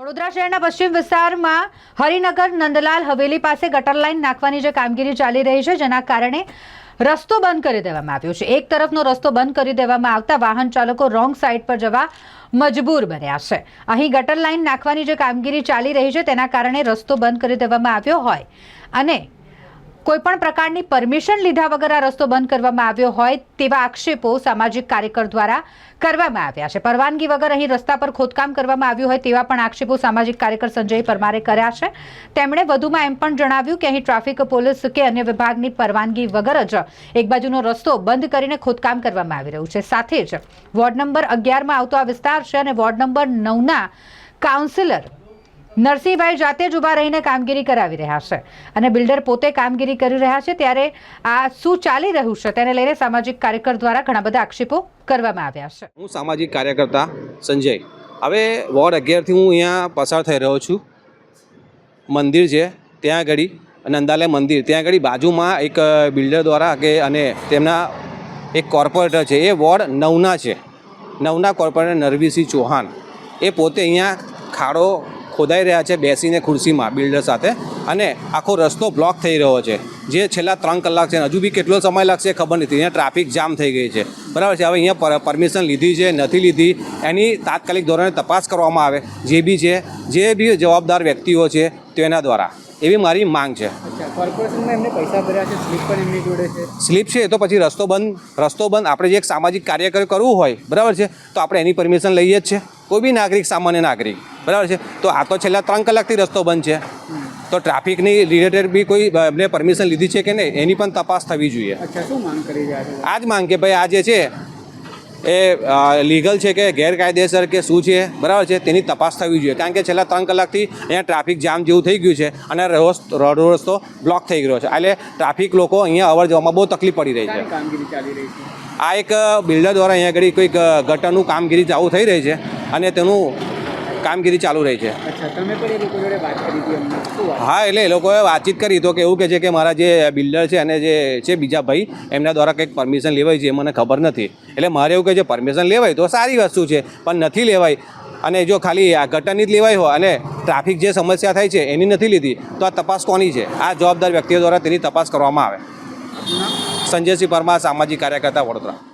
વડોદરા શહેરના પશ્ચિમ વિસ્તારમાં હરિનગર નંદલાલ હવેલી પાસે ગટર લાઇન નાખવાની જે કામગીરી ચાલી રહી છે, જેના કારણે રસ્તો બંધ કરી દેવામાં આવ્યો છે. એક તરફનો રસ્તો બંધ કરી દેવામાં આવતા વાહન ચાલકો રોંગ સાઈડ પર જવા મજબૂર બન્યા છે. અહીં ગટર લાઇન નાખવાની જે કામગીરી ચાલી રહી છે, તેના કારણે રસ્તો બંધ કરી દેવામાં આવ્યો હોય અને કોઈપણ પ્રકારની પરમિશન લીધા વગર આ રસ્તો બંધ કરવામાં આવ્યો હોય તેવા આક્ષેપો સામાજિક કાર્યકર દ્વારા કરવામાં આવ્યા છે. પરવાનગી વગર અહીં રસ્તા પર ખોદકામ કરવામાં આવ્યું હોય તેવા પણ આક્ષેપો સામાજિક કાર્યકર સંજય પરમારે કર્યા છે. તેમણે વધુમાં એમ પણ જણાવ્યું કે અહીં ટ્રાફિક, પોલીસ કે અન્ય વિભાગની પરવાનગી વગર જ એક બાજુનો રસ્તો બંધ કરીને ખોદકામ કરવામાં આવી રહ્યું છે. સાથે જ વોર્ડ નંબર અગિયારમાં આવતો આ વિસ્તાર છે અને વોર્ડ નંબર નવના કાઉન્સિલર નરસિંહભાઈ જાતે જ ઊભા રહીને કામગીરી કરાવી રહ્યા છે અને બિલ્ડર પોતે કામગીરી કરી રહ્યા છે ત્યારે આ શું ચાલી રહ્યું છે તેને લઈને સામાજિક કાર્યકર દ્વારા ઘણા બધા આક્ષેપો કરવામાં આવ્યા છે. હું સામાજિક કાર્યકર્તા સંજય. હવે વોર્ડ અગિયારથી હું અહીંયા પસાર થઈ રહ્યો છું. મંદિર છે, ત્યાં આગળ નંદાલય મંદિર. ત્યાં આગળ બાજુમાં એક બિલ્ડર દ્વારા કે અને તેમના એક કોર્પોરેટર છે, એ વોર્ડ નવના છે. નવના કોર્પોરેટર નરવીસિંહ ચૌહાણ. એ પોતે અહીંયા ખાડો ખોદાઈ રહ્યા છે બેસીને ખુરશીમાં બિલ્ડર સાથે. અને આખો રસ્તો બ્લોક થઈ રહ્યો છે. જે છેલ્લા ત્રણ કલાક છે હજુ બી કેટલો સમય લાગશે ખબર નથી. અહીંયા ટ્રાફિક જામ થઈ ગઈ છે. બરાબર છે? હવે અહીંયા પરમિશન લીધી છે નથી લીધી એની તાત્કાલિક ધોરણે તપાસ કરવામાં આવે. જે બી છે જે બી જવાબદાર વ્યક્તિઓ છે તેના દ્વારા. એવી મારી માંગ છે. એમને પૈસા ભર્યા છે સ્લીપ પણ એમની જોડે છે? સ્લીપ છે તો પછી રસ્તો બંધ રસ્તો બંધ. આપણે જે એક સામાજિક કાર્ય કરવું હોય બરાબર છે? તો આપણે એની પરમિશન લઈએ જ છે. કોઈ બી નાગરિક સામાન્ય નાગરિક. બરાબર છે? તો આ તો છેલ્લા ત્રણ કલાકથી રસ્તો બંધ છે. તો ટ્રાફિકની રિલેટેડ બી કોઈ એમને પરમિશન લીધી છે કે નહીં? એની પણ તપાસ થવી જોઈએ. આ જ માંગ કે ભાઈ આ જે છે એ લીગલ છે કે ગેરકાયદેસર કે શું છે? બરાબર છે? તેની તપાસ થવી જોઈએ. કારણ કે છેલ્લા ત્રણ કલાકથી અહીંયા ટ્રાફિક જામ જેવું થઈ ગયું છે અને રોડ રસ્તો બ્લોક થઈ ગયો છે. એટલે ટ્રાફિક લોકો અહીંયા અવર જવામાં બહુ તકલીફ પડી રહી છે. આ એક બિલ્ડર દ્વારા અહીંયા આગળ કોઈક ગટરનું કામગીરી ચાલુ થઈ રહી છે અને તેનું કામગીરી ચાલુ રહી છે. હા એટલે એ લોકોએ વાતચીત કરી તો કે એવું કહે છે કે મારા જે બિલ્ડર છે અને જે છે બીજા ભાઈ એમના દ્વારા કંઈક પરમિશન લેવાય છે એ મને ખબર નથી. એટલે મારે એવું કહે છે પરમિશન લેવાય તો સારી વસ્તુ છે પણ નથી લેવાય. અને જો ખાલી આ ગટરની જ લેવાય હોય અને ટ્રાફિક જે સમસ્યા થાય છે એની નથી લીધી તો આ તપાસ કોની છે? આ જવાબદાર વ્યક્તિઓ દ્વારા તેની તપાસ કરવામાં આવે. સંજયસિંહ પરમાર સામાજિક કાર્યકર્તા વડોદરા.